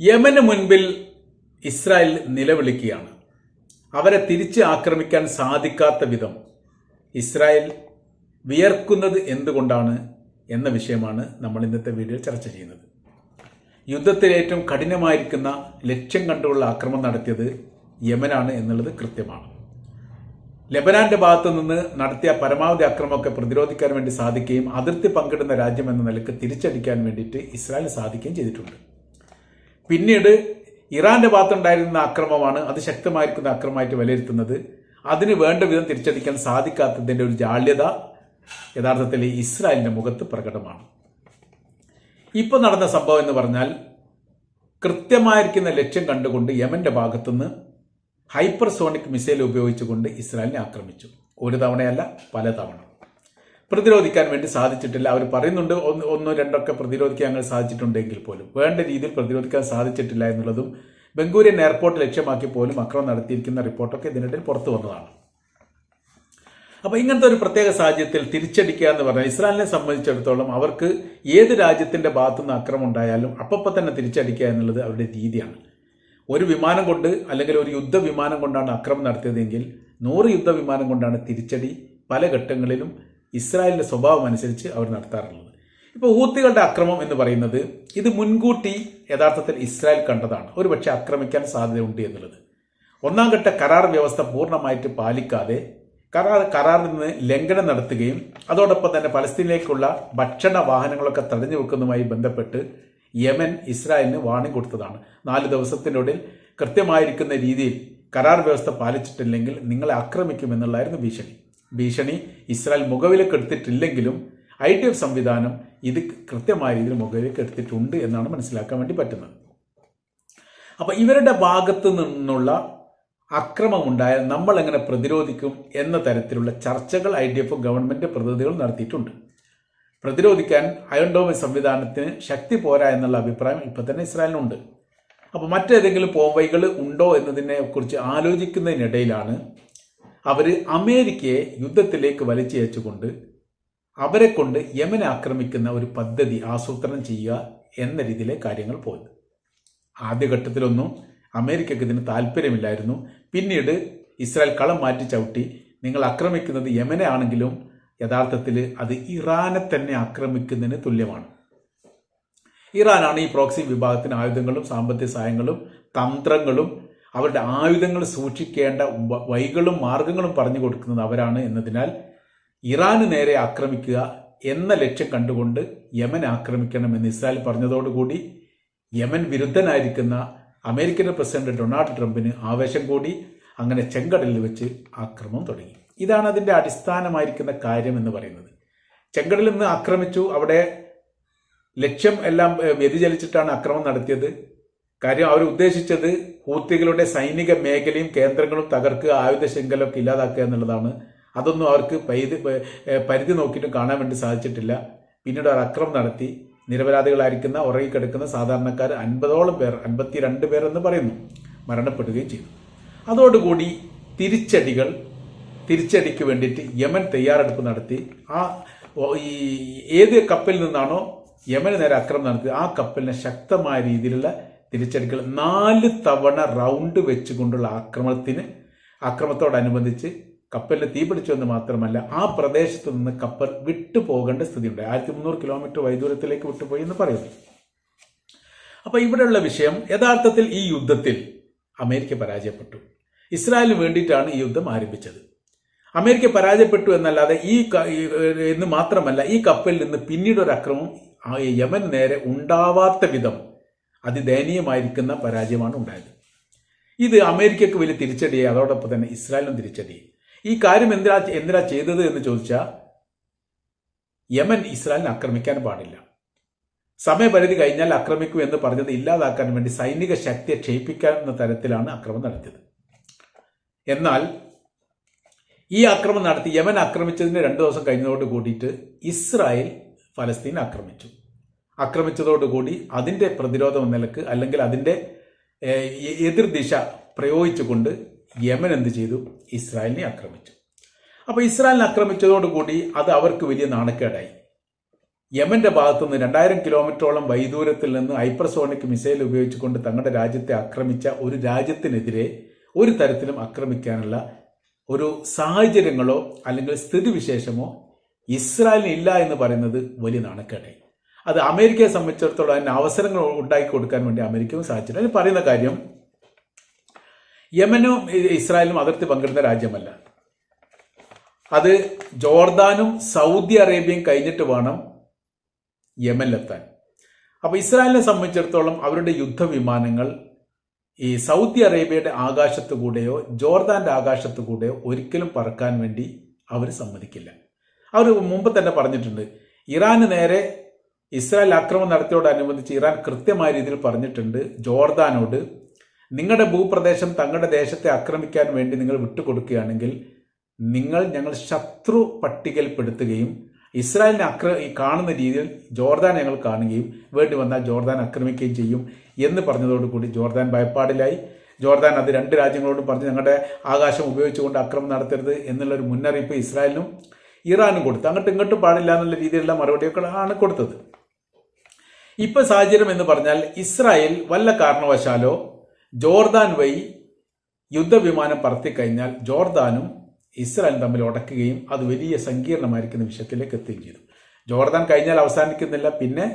യമന് മുൻപിൽ ഇസ്രായേൽ നിലവിളിക്കുകയാണ്. അവരെ തിരിച്ച് ആക്രമിക്കാൻ സാധിക്കാത്ത വിധം ഇസ്രായേൽ വിയർക്കുന്നത് എന്തുകൊണ്ടാണ് എന്ന വിഷയമാണ് നമ്മൾ ഇന്നത്തെ വീഡിയോയിൽ ചർച്ച ചെയ്യുന്നത്. യുദ്ധത്തിൽ ഏറ്റവും കഠിനമായിരിക്കുന്ന ലക്ഷ്യം കണ്ടുള്ള ആക്രമണം നടത്തിയത് യമനാണ് എന്നുള്ളത് കൃത്യമാണ്. ലെബനാന്റെ ഭാഗത്തു നിന്ന് നടത്തിയ പരമാവധി അക്രമമൊക്കെ പ്രതിരോധിക്കാൻ വേണ്ടി സാധിക്കുകയും അതിർത്തി പങ്കിടുന്ന രാജ്യം എന്ന നിലയ്ക്ക് തിരിച്ചടിക്കാൻ വേണ്ടിയിട്ട് ഇസ്രായേൽ സാധിക്കുകയും ചെയ്തിട്ടുണ്ട്. പിന്നീട് ഇറാന്റെ ഭാഗത്തുണ്ടായിരുന്ന അക്രമമാണ് അത് ശക്തമായിരിക്കുന്ന അക്രമമായിട്ട് വിലയിരുത്തുന്നത്. അതിന് വേണ്ട വിധം തിരിച്ചടിക്കാൻ സാധിക്കാത്തതിന്റെ ഒരു ജാള്യത യഥാർത്ഥത്തിൽ ഇസ്രായേലിന്റെ മുഖത്ത് പ്രകടമാണ്. ഇപ്പൊ നടന്ന സംഭവം എന്ന് പറഞ്ഞാൽ കൃത്യമായിരിക്കുന്ന ലക്ഷ്യം കണ്ടുകൊണ്ട് യമന്റെ ഭാഗത്തുനിന്ന് ഹൈപ്പർസോണിക് മിസൈൽ ഉപയോഗിച്ചുകൊണ്ട് ഇസ്രായേലിനെ ആക്രമിച്ചു. ഒരു തവണയല്ല പല തവണ പ്രതിരോധിക്കാൻ വേണ്ടി സാധിച്ചിട്ടില്ല. അവർ പറയുന്നുണ്ട് ഒന്ന് ഒന്നോ രണ്ടൊക്കെ പ്രതിരോധിക്കാൻ അങ്ങനെ സാധിച്ചിട്ടുണ്ടെങ്കിൽ പോലും. വേണ്ട രീതിയിൽ പ്രതിരോധിക്കാൻ സാധിച്ചിട്ടില്ല എന്നുള്ളതും ബംഗൂരിയൻ എയർപോർട്ട് ലക്ഷ്യമാക്കി പോലും അക്രമം നടത്തിയിരിക്കുന്ന റിപ്പോർട്ടൊക്കെ ഇതിനിടയിൽ പുറത്തു വന്നതാണ്. അപ്പൊ ഇങ്ങനത്തെ ഒരു പ്രത്യേക സാഹചര്യത്തിൽ തിരിച്ചടിക്കുക എന്ന് പറഞ്ഞാൽ ഇസ്രായേലിനെ സംബന്ധിച്ചിടത്തോളം അവർക്ക് ഏത് രാജ്യത്തിന്റെ ഭാഗത്തുനിന്ന് അക്രമം ഉണ്ടായാലും അപ്പപ്പം തന്നെ തിരിച്ചടിക്കുക എന്നുള്ളത് അവരുടെ രീതിയാണ്. ഒരു വിമാനം കൊണ്ട് അല്ലെങ്കിൽ ഒരു യുദ്ധവിമാനം കൊണ്ടാണ് അക്രമം നടത്തിയതെങ്കിൽ നൂറ് യുദ്ധവിമാനം കൊണ്ടാണ് തിരിച്ചടി. പല ഘട്ടങ്ങളിലും ഇസ്രായേലിന്റെ സ്വഭാവം അനുസരിച്ച് അവർ നടത്താറുള്ളത്. ഇപ്പോൾ ഹൂത്തികളുടെ അക്രമം എന്ന് പറയുന്നത് ഇത് മുൻകൂട്ടി യഥാർത്ഥത്തിൽ ഇസ്രായേൽ കണ്ടതാണ്. ഒരുപക്ഷെ ആക്രമിക്കാൻ സാധ്യതയുണ്ട് എന്നുള്ളത്. ഒന്നാം ഘട്ട കരാർ വ്യവസ്ഥ പൂർണമായിട്ട് പാലിക്കാതെ കരാർ കരാറിൽ നിന്ന് ലംഘനം നടത്തുകയും അതോടൊപ്പം തന്നെ പലസ്തീനിലേക്കുള്ള ഭക്ഷണ വാഹനങ്ങളൊക്കെ തടഞ്ഞു വെക്കുന്നതുമായി ബന്ധപ്പെട്ട് യമൻ ഇസ്രായേലിന് വാണി കൊടുത്തതാണ്. നാല് ദിവസത്തിനുള്ളിൽ കൃത്യമായിരിക്കുന്ന രീതിയിൽ കരാർ വ്യവസ്ഥ പാലിച്ചിട്ടില്ലെങ്കിൽ നിങ്ങളെ ആക്രമിക്കുമെന്നുള്ളായിരുന്നു ഭീഷണി. ഭീഷണി ഇസ്രായേൽ മുഖവിലേക്ക് എടുത്തിട്ടില്ലെങ്കിലും ഐ ടി എഫ് സംവിധാനം ഇത് കൃത്യമായ രീതിയിൽ മുഖവിലേക്ക് എടുത്തിട്ടുണ്ട് എന്നാണ് മനസ്സിലാക്കാൻ വേണ്ടി പറ്റുന്നത്. അപ്പോൾ ഇവരുടെ ഭാഗത്ത് നിന്നുള്ള അക്രമമുണ്ടായാൽ നമ്മൾ എങ്ങനെ പ്രതിരോധിക്കും എന്ന തരത്തിലുള്ള ചർച്ചകൾ ഐ ഡി എഫ് ഗവൺമെന്റ് പ്രതിനിധികൾ നടത്തിയിട്ടുണ്ട്. പ്രതിരോധിക്കാൻ അയൺഡോമ സംവിധാനത്തിന് ശക്തി പോരാ എന്നുള്ള അഭിപ്രായം ഇപ്പൊ തന്നെ ഇസ്രായേലിനുണ്ട്. അപ്പോൾ മറ്റേതെങ്കിലും പോംവൈകൾ ഉണ്ടോ എന്നതിനെ കുറിച്ച് ആലോചിക്കുന്നതിനിടയിലാണ് അവർ അമേരിക്കയെ യുദ്ധത്തിലേക്ക് വലിച്ചയച്ചുകൊണ്ട് അവരെ കൊണ്ട് യമനെ ആക്രമിക്കുന്ന ഒരു പദ്ധതി ആസൂത്രണം ചെയ്യുക എന്ന രീതിയിലെ കാര്യങ്ങൾ പോയത് ആദ്യഘട്ടത്തിലൊന്നും അമേരിക്കയ്ക്ക് ഇതിന് താല്പര്യമില്ലായിരുന്നു. പിന്നീട് ഇസ്രായേൽ കളം മാറ്റി ചവിട്ടി നിങ്ങൾ ആക്രമിക്കുന്നത് യമനെ ആണെങ്കിലും യഥാർത്ഥത്തിൽ അത് ഇറാനെ തന്നെ ആക്രമിക്കുന്നതിന് തുല്യമാണ്. ഇറാനാണ് ഈ പ്രോക്സി വിഭാഗത്തിന് ആയുധങ്ങളും സാമ്പത്തിക സഹായങ്ങളും തന്ത്രങ്ങളും അവരുടെ ആയുധങ്ങൾ സൂക്ഷിക്കേണ്ട വൈകളും മാർഗങ്ങളും പറഞ്ഞു കൊടുക്കുന്നത് അവരാണ് എന്നതിനാൽ ഇറാന് നേരെ ആക്രമിക്കുക എന്ന ലക്ഷ്യം കണ്ടുകൊണ്ട് യമൻ ആക്രമിക്കണം എന്ന് ഇസ്രായേൽ പറഞ്ഞതോടുകൂടി യമൻ വിരുദ്ധനായിരിക്കുന്ന അമേരിക്കൻ പ്രസിഡന്റ് ഡൊണാൾഡ് ട്രംപിന് ആവേശം കൂടി അങ്ങനെ ചെങ്കടലിൽ വെച്ച് ആക്രമണം തുടങ്ങി. ഇതാണ് അതിന്റെ അടിസ്ഥാനമായിരിക്കുന്ന കാര്യം എന്ന് പറയുന്നത്. ചെങ്കടലിൽ നിന്ന് ആക്രമിച്ചു. അവിടെ ലക്ഷ്യം എല്ലാം വ്യതിചലിച്ചിട്ടാണ് അക്രമം നടത്തിയത്. കാര്യം അവർ ഉദ്ദേശിച്ചത് ഹൂത്തികളുടെ സൈനിക മേഖലയും കേന്ദ്രങ്ങളും തകർക്കുക ആയുധ ശൃംഖലൊക്കെ ഇല്ലാതാക്കുക എന്നുള്ളതാണ്. അതൊന്നും അവർക്ക് പരിധി പരിധി നോക്കിയിട്ട് കാണാൻ വേണ്ടി സാധിച്ചിട്ടില്ല. പിന്നീട് അവർ അക്രമം നടത്തി. നിരപരാധികളായിരിക്കുന്ന ഉറങ്ങിക്കിടക്കുന്ന സാധാരണക്കാർ അൻപതോളം പേർ അൻപത്തിരണ്ട് പേർ എന്ന് പറയുന്നു. മരണപ്പെടുകയും ചെയ്തു. അതോടുകൂടി തിരിച്ചടികൾ തിരിച്ചടിക്ക് വേണ്ടിയിട്ട് യമൻ തയ്യാറെടുപ്പ് നടത്തി. ആ ഈ ഏത് കപ്പലിൽ നിന്നാണോ യമന് നേരെ അക്രമം നടത്തി ആ കപ്പലിനെ ശക്തമായ രീതിയിലുള്ള തിരിച്ചടികൾ നാല് തവണ റൗണ്ട് വെച്ചുകൊണ്ടുള്ള ആക്രമണത്തിന് ആക്രമണത്തോടനുബന്ധിച്ച് കപ്പലിന് തീപിടിച്ചുവെന്ന് മാത്രമല്ല ആ പ്രദേശത്ത് നിന്ന് കപ്പൽ വിട്ടുപോകേണ്ട സ്ഥിതിയുണ്ട്. ആയിരത്തി മുന്നൂറ് കിലോമീറ്റർ വൈദൂരത്തിലേക്ക് വിട്ടുപോയി എന്ന് പറയുന്നു. അപ്പൊ ഇവിടെയുള്ള വിഷയം യഥാർത്ഥത്തിൽ ഈ യുദ്ധത്തിൽ അമേരിക്ക പരാജയപ്പെട്ടു. ഇസ്രായേലിന് വേണ്ടിയിട്ടാണ് ഈ യുദ്ധം ആരംഭിച്ചത്. അമേരിക്ക പരാജയപ്പെട്ടു എന്നല്ലാതെ ഈ എന്ന് മാത്രമല്ല ഈ കപ്പലിൽ നിന്ന് പിന്നീട് ഒരു അക്രമം യമൻ നേരെ ഉണ്ടാവാത്ത വിധം അതിദയനീയമായിരിക്കുന്ന പരാജയമാണ് ഉണ്ടായത്. ഇത് അമേരിക്കക്ക് വലിയ തിരിച്ചടിയായി. അതോടൊപ്പം തന്നെ ഇസ്രായേലിനും തിരിച്ചടിയായി. ഈ കാര്യം എന്തിനാ എന്തിനാ ചെയ്തത് എന്ന് ചോദിച്ചാൽ യമൻ ഇസ്രായേലിനെ ആക്രമിക്കാൻ പാടില്ല. സമയപരിധി കഴിഞ്ഞാൽ ആക്രമിക്കൂ എന്ന് പറഞ്ഞത് ഇല്ലാതാക്കാൻ വേണ്ടി സൈനിക ശക്തിയെ ക്ഷയിപ്പിക്കാവുന്ന തരത്തിലാണ് ആക്രമണം നടത്തിയത്. എന്നാൽ ഈ ആക്രമണം നടത്തി യമൻ ആക്രമിച്ചതിന് രണ്ട് ദിവസം കഴിഞ്ഞതോട് കൂടിയിട്ട് ഇസ്രായേൽ ഫലസ്തീൻ ആക്രമിച്ചു. ആക്രമിച്ചതോടുകൂടി അതിന്റെ പ്രതിരോധം നിലയ്ക്ക് അല്ലെങ്കിൽ അതിന്റെ എതിർദിശ പ്രയോഗിച്ചുകൊണ്ട് യമൻ എന്ത് ചെയ്തു? ഇസ്രായേലിനെ ആക്രമിച്ചു. അപ്പോൾ ഇസ്രായേലിനെ ആക്രമിച്ചതോടുകൂടി അത് അവർക്ക് വലിയ നാണക്കേടായി. യമന്റെ ഭാഗത്തു നിന്ന് രണ്ടായിരം കിലോമീറ്ററോളം വൈദൂരത്തിൽ നിന്ന് ഹൈപ്പർസോണിക് മിസൈൽ ഉപയോഗിച്ചുകൊണ്ട് തങ്ങളുടെ രാജ്യത്തെ ആക്രമിച്ച ഒരു രാജ്യത്തിനെതിരെ ഒരു തരത്തിലും ആക്രമിക്കാനുള്ള ഒരു സാഹചര്യങ്ങളോ അല്ലെങ്കിൽ സ്ഥിതിവിശേഷമോ ഇസ്രായേലിന് ഇല്ല എന്ന് പറയുന്നത് വലിയ നാണക്കേടായി. അത് അമേരിക്കയെ സംബന്ധിച്ചിടത്തോളം അതിന് അവസരങ്ങൾ ഉണ്ടാക്കി കൊടുക്കാൻ വേണ്ടി അമേരിക്കയും സാധിച്ചിട്ടുണ്ട് അതിന് പറയുന്ന കാര്യം യമനും ഇസ്രായേലും അതിർത്തി പങ്കിടുന്ന രാജ്യമല്ല. അത് ജോർദാനും സൗദി അറേബ്യയും കഴിഞ്ഞിട്ട് വേണം യമനിലെത്താൻ. അപ്പോൾ ഇസ്രായേലിനെ സംബന്ധിച്ചിടത്തോളം അവരുടെ യുദ്ധവിമാനങ്ങൾ ഈ സൗദി അറേബ്യയുടെ ആകാശത്തു കൂടെയോ ജോർദാന്റെ ആകാശത്തു കൂടെയോ ഒരിക്കലും പറക്കാൻ വേണ്ടി അവർ സമ്മതിക്കില്ല. അവർ മുമ്പ് തന്നെ പറഞ്ഞിട്ടുണ്ട് ഇറാന് നേരെ ഇസ്രായേൽ ആക്രമണം നടത്തിയോടനുബന്ധിച്ച് ഇറാൻ കൃത്യമായ രീതിയിൽ പറഞ്ഞിട്ടുണ്ട് ജോർദാനോട് നിങ്ങളുടെ ഭൂപ്രദേശം തങ്ങളുടെ ദേശത്തെ ആക്രമിക്കാൻ വേണ്ടി നിങ്ങൾ വിട്ടുകൊടുക്കുകയാണെങ്കിൽ നിങ്ങൾ ഞങ്ങൾ ശത്രു പട്ടികയിൽപ്പെടുത്തുകയും ഇസ്രായേലിനെ അക്ര കാണുന്ന രീതിയിൽ ജോർദാൻ ഞങ്ങൾ കാണുകയും വേണ്ടി വന്നാൽ ജോർദാൻ ആക്രമിക്കുകയും ചെയ്യും എന്ന് പറഞ്ഞതോടുകൂടി ജോർദാൻ ഭയപ്പാടിലായി. ജോർദാൻ അത് രണ്ട് രാജ്യങ്ങളോടും പറഞ്ഞ് ഞങ്ങളുടെ ആകാശം ഉപയോഗിച്ചുകൊണ്ട് അക്രമം നടത്തരുത് എന്നുള്ളൊരു മുന്നറിയിപ്പ് ഇസ്രായേലിനും ഇറാനും കൊടുത്തു. അങ്ങോട്ട് ഇങ്ങോട്ടും പാടില്ല എന്നുള്ള രീതിയിലുള്ള മറുപടിയൊക്കെ ആണ് കൊടുത്തത്. ഇപ്പൊ സാഹചര്യം എന്ന് പറഞ്ഞാൽ ഇസ്രായേൽ വല്ല കാരണവശാലോ ജോർദാൻ വഴി യുദ്ധവിമാനം പറത്തിക്കഴിഞ്ഞാൽ ജോർദാനും ഇസ്രായേലും തമ്മിൽ ഉടക്കുകയും അത് വലിയ സങ്കീർണമായിരിക്കുന്ന വിഷയത്തിലേക്ക് എത്തുകയും ചെയ്തു. ജോർദാൻ കഴിഞ്ഞാൽ അവസാനിക്കുന്നില്ല. പിന്നെ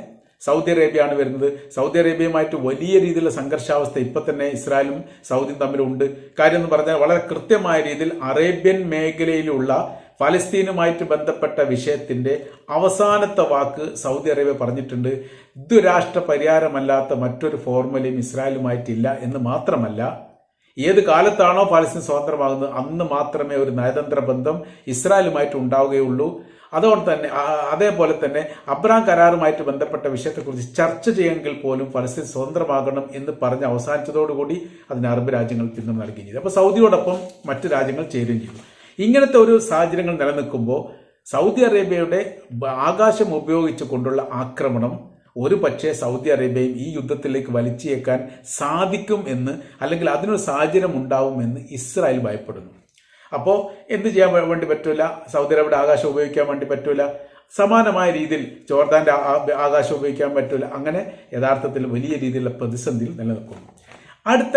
സൗദി അറേബ്യയാണ് വരുന്നത്. സൗദി അറേബ്യയുമായിട്ട് വലിയ രീതിയിലുള്ള സംഘർഷാവസ്ഥ ഇപ്പൊ തന്നെ ഇസ്രായേലും സൗദിയും തമ്മിലുണ്ട്. കാര്യം എന്ന് പറഞ്ഞാൽ വളരെ കൃത്യമായ രീതിയിൽ അറേബ്യൻ മേഖലയിലുള്ള ഫലസ്തീനുമായിട്ട് ബന്ധപ്പെട്ട വിഷയത്തിന്റെ അവസാനത്തെ വാക്ക് സൗദി അറേബ്യ പറഞ്ഞിട്ടുണ്ട്. ദ്വിരാഷ്ട്ര പരിഹാരമല്ലാത്ത മറ്റൊരു ഫോർമുലയും ഇസ്രായേലുമായിട്ടില്ല എന്ന് മാത്രമല്ല ഏത് കാലത്താണോ പാലസ്തീൻ സ്വതന്ത്രമാകുന്നത് അന്ന് മാത്രമേ ഒരു നയതന്ത്ര ബന്ധം ഇസ്രായേലുമായിട്ട് ഉണ്ടാവുകയുള്ളൂ. അതുകൊണ്ട് തന്നെ അതേപോലെ തന്നെ അബ്രാം കരാറുമായിട്ട് ബന്ധപ്പെട്ട വിഷയത്തെക്കുറിച്ച് ചർച്ച ചെയ്യുമെങ്കിൽ പോലും ഫലസ്തീൻ സ്വതന്ത്രമാകണം എന്ന് പറഞ്ഞ് അവസാനിച്ചതോടുകൂടി അതിന് അറബ് രാജ്യങ്ങൾ പിന്തുണ നൽകുകയും ചെയ്തു. അപ്പോൾ സൗദിയോടൊപ്പം മറ്റു രാജ്യങ്ങൾ ചേരുകയും ചെയ്തു. ഇങ്ങനത്തെ ഒരു സാഹചര്യങ്ങൾ നിലനിൽക്കുമ്പോൾ സൗദി അറേബ്യയുടെ ആകാശം ഉപയോഗിച്ചു കൊണ്ടുള്ള ആക്രമണം ഒരു പക്ഷേ സൗദി അറേബ്യയും ഈ യുദ്ധത്തിലേക്ക് വലിച്ചേക്കാൻ സാധിക്കും എന്ന് അല്ലെങ്കിൽ അതിനൊരു സാഹചര്യം ഉണ്ടാവുമെന്ന് ഇസ്രായേൽ ഭയപ്പെടുന്നു. അപ്പോൾ എന്ത് ചെയ്യാൻ വേണ്ടി പറ്റൂല? സൗദി അറേബ്യയുടെ ആകാശം ഉപയോഗിക്കാൻ വേണ്ടി പറ്റൂല? സമാനമായ രീതിയിൽ ജോർദാന്റെ ആകാശം ഉപയോഗിക്കാൻ പറ്റൂല? അങ്ങനെ യഥാർത്ഥത്തിൽ വലിയ രീതിയിലുള്ള പ്രതിസന്ധിയിൽ നിലനിൽക്കുന്നു. അടുത്ത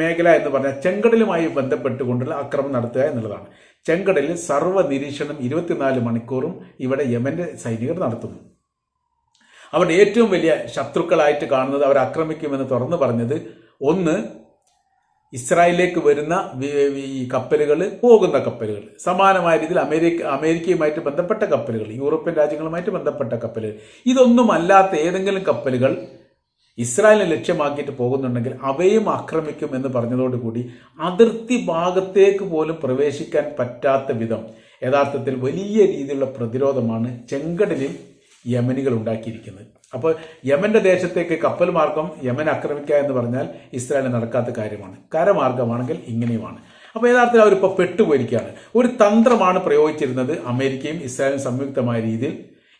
മേഖല എന്ന് പറഞ്ഞാൽ ചെങ്കടലുമായി ബന്ധപ്പെട്ടുകൊണ്ടുള്ള ആക്രമണം നടത്തുക എന്നുള്ളതാണ്. ചെങ്കടലിൽ സർവ നിരീക്ഷണം ഇരുപത്തിനാല് മണിക്കൂറും ഇവിടെ യമന്റെ സൈനികർ നടത്തുന്നു. അവരുടെ ഏറ്റവും വലിയ ശത്രുക്കളായിട്ട് കാണുന്നത് അവർ ആക്രമിക്കുമെന്ന് തുറന്നു പറഞ്ഞത് ഒന്ന് ഇസ്രായേലിലേക്ക് വരുന്ന ഈ കപ്പലുകൾ പോകുന്ന കപ്പലുകൾ. സമാനമായ രീതിയിൽ അമേരിക്ക അമേരിക്കയുമായിട്ട് ബന്ധപ്പെട്ട കപ്പലുകൾ യൂറോപ്യൻ രാജ്യങ്ങളുമായിട്ട് ബന്ധപ്പെട്ട കപ്പലുകൾ. ഇതൊന്നും അല്ലാത്ത ഏതെങ്കിലും കപ്പലുകൾ ഇസ്രായേലിനെ ലക്ഷ്യമാക്കിയിട്ട് പോകുന്നുണ്ടെങ്കിൽ അവയും ആക്രമിക്കും എന്ന് പറഞ്ഞതോടുകൂടി അതിർത്തി ഭാഗത്തേക്ക് പോലും പ്രവേശിക്കാൻ പറ്റാത്ത വിധം യഥാർത്ഥത്തിൽ വലിയ രീതിയിലുള്ള പ്രതിരോധമാണ് ചെങ്കടലിൽ യമനികൾ ഉണ്ടാക്കിയിരിക്കുന്നത്. അപ്പോൾ യമന്റെ ദേശത്തേക്ക് കപ്പൽ മാർഗം യമൻ ആക്രമിക്കുക എന്ന് പറഞ്ഞാൽ ഇസ്രായേലിന് നടക്കാത്ത കാര്യമാണ്. കരമാർഗമാണെങ്കിൽ ഇങ്ങനെയുമാണ്. അപ്പോൾ യഥാർത്ഥത്തിൽ അവരിപ്പോൾ പെട്ടുപോയിരിക്കുകയാണ്. ഒരു തന്ത്രമാണ് പ്രയോഗിച്ചിരുന്നത് അമേരിക്കയും ഇസ്രായേലും സംയുക്തമായ രീതിയിൽ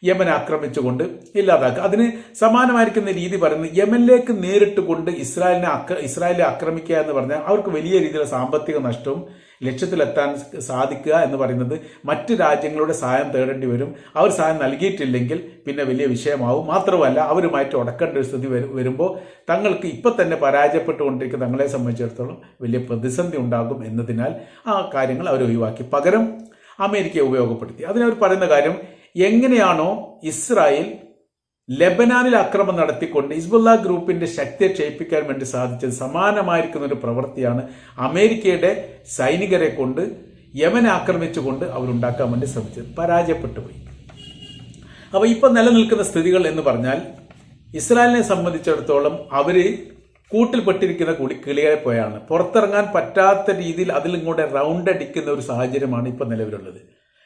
യമൻ ആക്രമിച്ചുകൊണ്ട് ഇല്ലാതാക്കുക. അതിന് സമാനമായിരിക്കുന്ന രീതി പറയുന്നത് യമനിലേക്ക് നേരിട്ട് കൊണ്ട് ഇസ്രായേലിനെ ഇസ്രായേലിനെ ആക്രമിക്കുക എന്ന് പറഞ്ഞാൽ അവർക്ക് വലിയ രീതിയിലുള്ള സാമ്പത്തിക നഷ്ടവും ലക്ഷ്യത്തിലെത്താൻ സാധിക്കുക എന്ന് പറയുന്നത് മറ്റ് രാജ്യങ്ങളുടെ സഹായം തേടേണ്ടി വരും. അവർ സഹായം നൽകിയിട്ടില്ലെങ്കിൽ പിന്നെ വലിയ വിഷയമാവും. മാത്രമല്ല അവരുമായിട്ട് ഉടക്കേണ്ട ഒരു സ്ഥിതി വരുമ്പോൾ തങ്ങൾക്ക് ഇപ്പൊ തന്നെ പരാജയപ്പെട്ടുകൊണ്ടിരിക്കുന്ന തങ്ങളെ സംബന്ധിച്ചിടത്തോളം വലിയ പ്രതിസന്ധി ഉണ്ടാകും എന്നതിനാൽ ആ കാര്യങ്ങൾ അവർ ഒഴിവാക്കി പകരം അമേരിക്കയെ ഉപയോഗപ്പെടുത്തി. അതിനവർ പറയുന്ന കാര്യം എങ്ങനെയാണോ ഇസ്രായേൽ ലെബനാനിൽ ആക്രമണം നടത്തിക്കൊണ്ട് ഹിസ്ബുല്ല ഗ്രൂപ്പിന്റെ ശക്തിയെ ക്ഷയിപ്പിക്കാൻ വേണ്ടി സാധിച്ചത് സമാനമായിരിക്കുന്ന ഒരു പ്രവൃത്തിയാണ് അമേരിക്കയുടെ സൈനികരെ കൊണ്ട് യമൻ ആക്രമിച്ചുകൊണ്ട് അവരുണ്ടാക്കാൻ വേണ്ടി ശ്രമിച്ചത്. പരാജയപ്പെട്ടു പോയി അപ്പോൾ ഇപ്പൊ നിലനിൽക്കുന്ന സ്ഥിതികൾ എന്ന് പറഞ്ഞാൽ ഇസ്രായേലിനെ സംബന്ധിച്ചിടത്തോളം അവർ കൂട്ടിൽപ്പെട്ടിരിക്കുന്ന കൂടി കിളികളെ പോയാണ്. പുറത്തിറങ്ങാൻ പറ്റാത്ത രീതിയിൽ അതിലും കൂടെ റൗണ്ട് അടിക്കുന്ന ഒരു സാഹചര്യമാണ് ഇപ്പൊ നിലവിലുള്ളത്.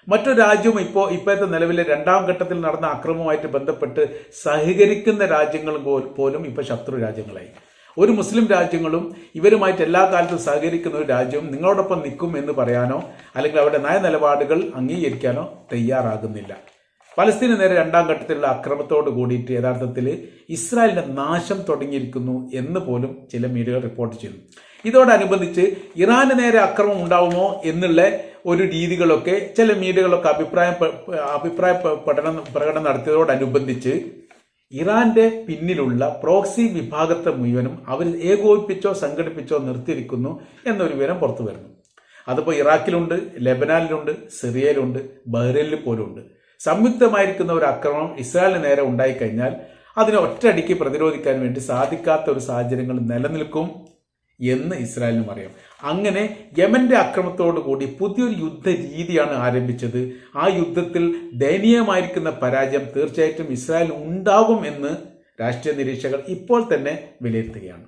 മറ്റൊരു രാജ്യവും ഇപ്പോൾ ഇപ്പോഴത്തെ നിലവിലെ രണ്ടാം ഘട്ടത്തിൽ നടന്ന അക്രമവുമായിട്ട് ബന്ധപ്പെട്ട് സഹകരിക്കുന്ന രാജ്യങ്ങൾ പോലും ഇപ്പോൾ ശത്രു രാജ്യങ്ങളായി. ഒരു മുസ്ലിം രാജ്യങ്ങളും ഇവരുമായിട്ട് എല്ലാ കാലത്തും സഹകരിക്കുന്ന ഒരു രാജ്യവും നിങ്ങളോടൊപ്പം നിൽക്കും എന്ന് പറയാനോ അല്ലെങ്കിൽ അവരുടെ നയ നിലപാടുകൾ അംഗീകരിക്കാനോ തയ്യാറാകുന്നില്ല. പലസ്തീന് നേരെ രണ്ടാം ഘട്ടത്തിലുള്ള അക്രമത്തോട് കൂടിയിട്ട് യഥാർത്ഥത്തിൽ ഇസ്രായേലിന്റെ നാശം തുടങ്ങിയിരിക്കുന്നു എന്ന് പോലും ചില മീഡിയകൾ റിപ്പോർട്ട് ചെയ്യുന്നു. ഇതോടനുബന്ധിച്ച് ഇറാന് നേരെ അക്രമം ഉണ്ടാവുമോ എന്നുള്ള ഒരു രീതികളൊക്കെ ചില മീഡിയകളൊക്കെ അഭിപ്രായം അഭിപ്രായ പഠനം പ്രകടനം നടത്തിയതോടനുബന്ധിച്ച് ഇറാന്റെ പിന്നിലുള്ള പ്രോക്സി വിഭാഗത്തെ മുഴുവനും അവർ ഏകോപിപ്പിച്ചോ സംഘടിപ്പിച്ചോ നിർത്തിയിരിക്കുന്നു എന്നൊരു വിവരം പുറത്തു വരുന്നു. അതിപ്പോൾ ഇറാഖിലുണ്ട് ലെബനാനിലുണ്ട് സിറിയയിലുണ്ട് ബഹ്റൈനിൽ പോലും ഉണ്ട് സംയുക്തമായിരിക്കുന്ന ഒരു ആക്രമണം ഇസ്രായേലിന് നേരെ ഉണ്ടായിക്കഴിഞ്ഞാൽ അതിനെ ഒറ്റയടിക്ക് പ്രതിരോധിക്കാൻ വേണ്ടി സാധിക്കാത്ത ഒരു സാഹചര്യങ്ങൾ നിലനിൽക്കും എന്ന് ഇസ്രായേലിനും അറിയാം. അങ്ങനെ യമന്റെ അക്രമത്തോടു കൂടി പുതിയൊരു യുദ്ധ രീതിയാണ് ആരംഭിച്ചത്. ആ യുദ്ധത്തിൽ ദയനീയമായിരിക്കുന്ന പരാജയം തീർച്ചയായിട്ടും ഇസ്രായേൽ ഉണ്ടാകും എന്ന് രാഷ്ട്രീയ നിരീക്ഷകർ ഇപ്പോൾ തന്നെ വിലയിരുത്തുകയാണ്.